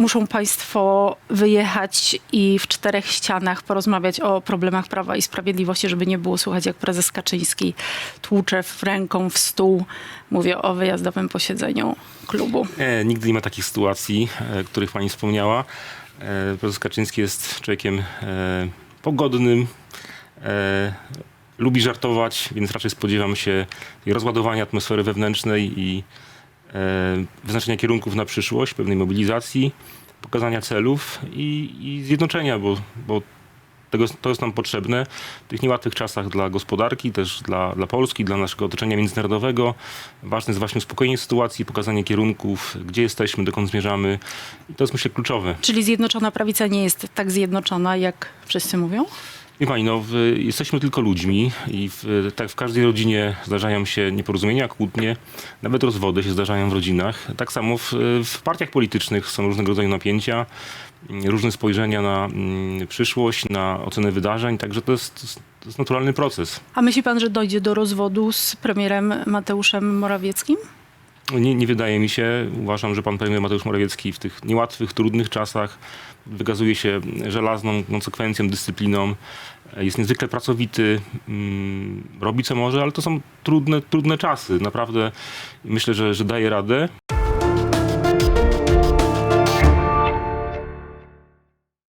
muszą Państwo wyjechać i w czterech ścianach porozmawiać o problemach Prawa i Sprawiedliwości, żeby nie było słuchać, jak prezes Kaczyński tłucze w ręką w stół. Mówię o wyjazdowym posiedzeniu klubu. E, nigdy nie ma takich sytuacji, e, których pani wspomniała. E, prezes Kaczyński jest człowiekiem e, pogodnym, e, lubi żartować, więc raczej spodziewam się rozładowania atmosfery wewnętrznej i wyznaczenia kierunków na przyszłość, pewnej mobilizacji, pokazania celów i, i zjednoczenia, bo, bo tego, to jest nam potrzebne w tych niełatwych czasach dla gospodarki, też dla, dla Polski, dla naszego otoczenia międzynarodowego. Ważne jest właśnie uspokojenie sytuacji, pokazanie kierunków, gdzie jesteśmy, dokąd zmierzamy. I to jest myślę kluczowe. Czyli Zjednoczona Prawica nie jest tak zjednoczona, jak wszyscy mówią? Wie pani, no, jesteśmy tylko ludźmi i w, tak w każdej rodzinie zdarzają się nieporozumienia, kłótnie, nawet rozwody się zdarzają w rodzinach. Tak samo w, w partiach politycznych są różnego rodzaju napięcia, mm, różne spojrzenia na mm, przyszłość, na ocenę wydarzeń, także to jest, to jest naturalny proces. A myśli pan, że dojdzie do rozwodu z premierem Mateuszem Morawieckim? Nie, nie wydaje mi się. Uważam, że pan premier Mateusz Morawiecki w tych niełatwych, trudnych czasach wykazuje się żelazną konsekwencją, dyscypliną. Jest niezwykle pracowity, mm, robi co może, ale to są trudne, trudne czasy. Naprawdę myślę, że, że daje radę.